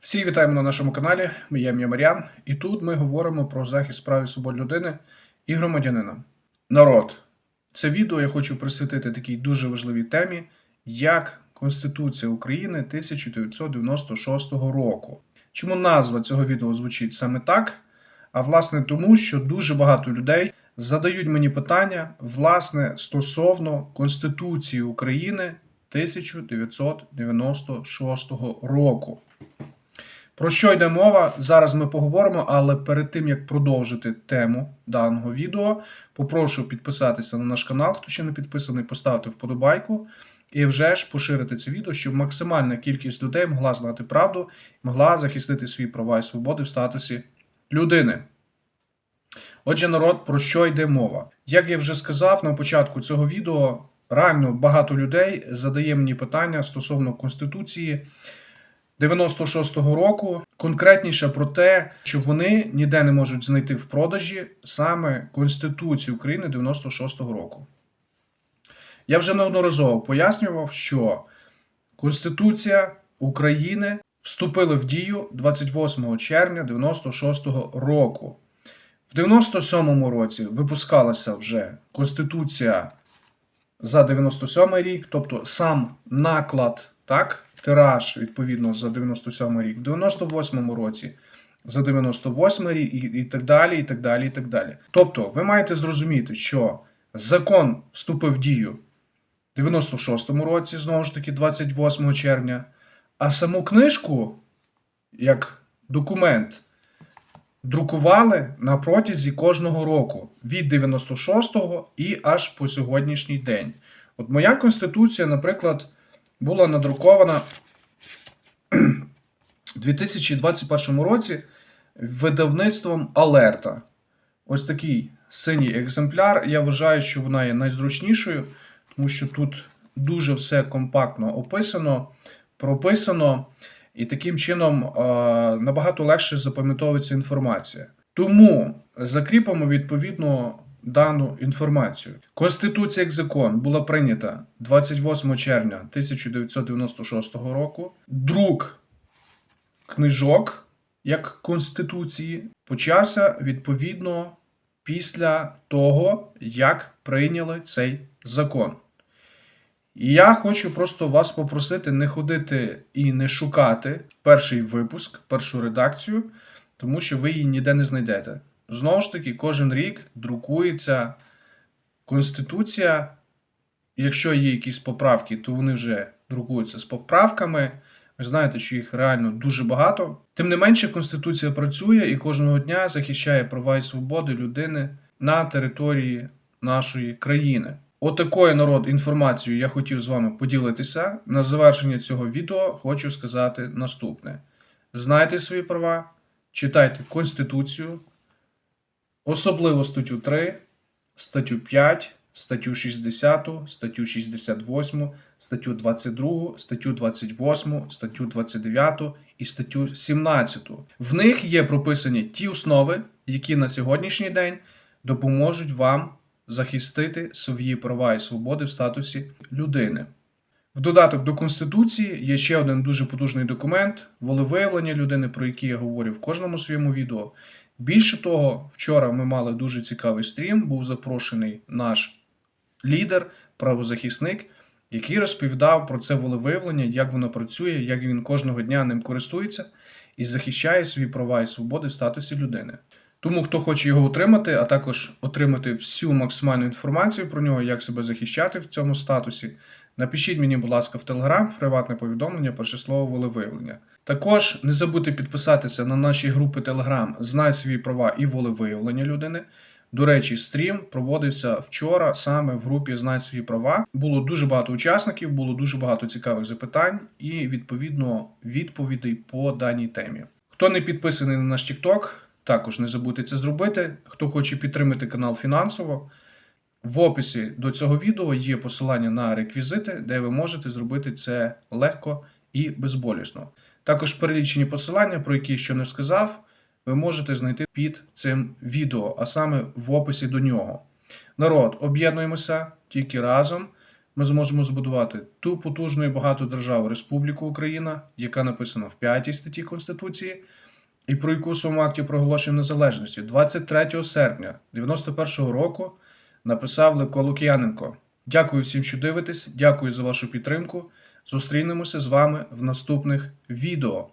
Всі вітаємо на нашому каналі. Я ім'я Мар'ян, і тут ми говоримо про захист прав і свобод людини і громадянина. Народ, це відео я хочу присвятити такій дуже важливій темі, як Конституція України 1996 року. Чому назва цього відео звучить саме так? А власне тому, що дуже багато людей задають мені питання власне стосовно Конституції України 1996 року. Про що йде мова? Зараз ми поговоримо, але перед тим як продовжити тему даного відео, попрошу підписатися на наш канал, хто ще не підписаний, поставити вподобайку і вже ж поширити це відео, щоб максимальна кількість людей могла знати правду, могла захистити свої права і свободи в статусі людини. Отже, народ, про що йде мова? Як я вже сказав на початку цього відео, реально багато людей задає мені питання стосовно Конституції 96-го року, конкретніше про те, що вони ніде не можуть знайти в продажі саме Конституцію України 96-го року. Я вже неодноразово пояснював, що Конституція України вступила в дію 28 червня 96-го року. В 97-му році випускалася вже Конституція за 97-й рік, тобто сам наклад, так, тираж, відповідно, за 97 рік, в 98 році за 98 рік, і, і так далі, і так далі, і так далі. Тобто, ви маєте зрозуміти, що закон вступив в дію в 96-му році, знову ж таки, 28 червня, а саму книжку, як документ, друкували на протязі кожного року від 96-го і аж по сьогоднішній день. От моя конституція, наприклад, була надрукована у 2021 році видавництвом Алерта. Ось такий синій екземпляр. Я вважаю, що вона є найзручнішою, тому що тут дуже все компактно описано, прописано, і таким чином е, набагато легше запам'ятовується інформація. Тому закріпимо відповідно дану інформацію. Конституція як закон була прийнята 28 червня 1996 року. Друк книжок як Конституції почався відповідно після того, як прийняли цей закон. І я хочу просто вас попросити не ходити і не шукати перший випуск, першу редакцію, тому що ви її ніде не знайдете. Знову ж таки, кожен рік друкується Конституція. Якщо є якісь поправки, то вони вже друкуються з поправками. Ви знаєте, що їх реально дуже багато. Тим не менше, Конституція працює і кожного дня захищає права і свободи людини на території нашої країни. Отакою народ інформацією я хотів з вами поділитися. На завершення цього відео хочу сказати наступне: знайте свої права, читайте Конституцію, особливо статтю 3, статтю 5, статтю 60, статтю 68, статтю 22, статтю 28, статтю 29 і статтю 17. В них є прописані ті основи, які на сьогоднішній день допоможуть вам захистити свої права і свободи в статусі людини. В додаток до Конституції є ще один дуже потужний документ волевиявлення людини, про який я говорю в кожному своєму відео. Більше того, вчора ми мали дуже цікавий стрім, був запрошений наш лідер, правозахисник, який розповідав про це волевиявлення, як воно працює, як він кожного дня ним користується і захищає свої права і свободи в статусі людини. Тому, хто хоче його отримати, а також отримати всю максимальну інформацію про нього, як себе захищати в цьому статусі, напишіть мені, будь ласка, в Телеграм приватне повідомлення про число волевиявлення. Також не забудьте підписатися на наші групи Телеграм Знай свої права і волевиявлення людини. До речі, стрім проводився вчора саме в групі Знай свої права. Було дуже багато учасників, було дуже багато цікавих запитань і відповідно відповідей по даній темі. Хто не підписаний на наш TikTok, також не забудьте це зробити. Хто хоче підтримати канал фінансово, в описі до цього відео є посилання на реквізити, де ви можете зробити це легко і безболісно. Також перелічені посилання, про які я ще не сказав, ви можете знайти під цим відео, а саме в описі до нього. Народ, об'єднуємося тільки разом. ми зможемо збудувати ту потужну і багату державу Республіку Україна, яка написана в 5 статті Конституції, і про яку в своєму акті проголошення незалежності 23 серпня 91 року написав Левко Лук'яненко. Дякую всім, що дивитесь. Дякую за вашу підтримку. Зустрінемося з вами в наступних відео.